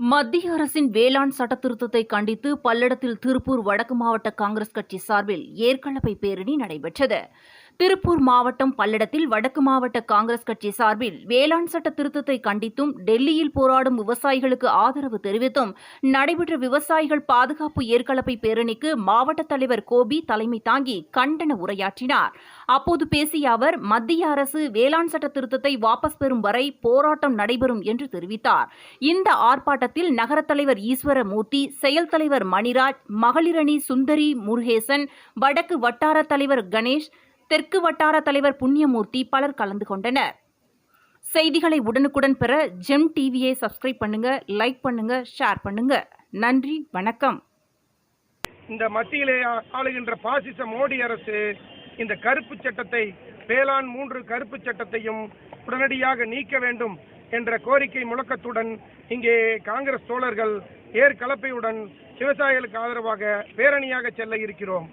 மத்திய அரசின் வேளாண் சட்டத்திருத்தத்தை கண்டித்து பல்லடத்தில் திருப்பூர் வடக்கு மாவட்ட காங்கிரஸ் கட்சி சார்பில் ஏற்கலப்பை பேரணி நடைபெற்றது. திருப்பூர் மாவட்டம் பல்லடத்தில் வடக்கு மாவட்ட காங்கிரஸ் கட்சி சார்பில் வேளாண் சட்ட திருத்தத்தை கண்டித்தும் டெல்லியில் போராடும் விவசாயிகளுக்கு ஆதரவு தெரிவித்தும் நடைபெற்ற விவசாயிகள் பாதுகாப்பு ஏற்கலப்பை பேரணிக்கு மாவட்ட தலைவர் கோபி தலைமை தாங்கி கண்டன உரையாற்றினார். அப்போது பேசிய அவர் மத்திய அரசு வேளாண் சட்ட திருத்தத்தை வாபஸ் பெறும் வரை போராட்டம் நடைபெறும் என்று தெரிவித்தார். இந்த ஆர்ப்பாட்டத்தில் நகர தலைவர் ஈஸ்வரமூர்த்தி செயல் தலைவர் மணிராஜ் மகளிரணி சுந்தரி முருகேசன் வடக்கு வட்டார தலைவர் கணேஷ் தெற்கு வட்டார தலைவர் புண்ணியமூர்த்தி பலர் கலந்து கொண்டனர். செய்திகளை உடனுக்குடன் பெற ஜெம் டிவியை சப்ஸ்கிரைப் பண்ணுங்க லைக் பண்ணுங்க ஷேர் பண்ணுங்க. நன்றி வணக்கம். இந்த மத்தியிலே ஆளுகின்ற பாசிச மோடி அரசு இந்த கருப்பு சட்டத்தை வேளாண் மூன்று கருப்பு சட்டத்தையும் உடனடியாக நீக்க வேண்டும் என்ற கோரிக்கை முழக்கத்துடன் இங்கே காங்கிரஸ் தோழர்கள் ஏற்கலப்பையுடன் விவசாயிகளுக்கு ஆதரவாக பேரணியாக செல்ல இருக்கிறோம்.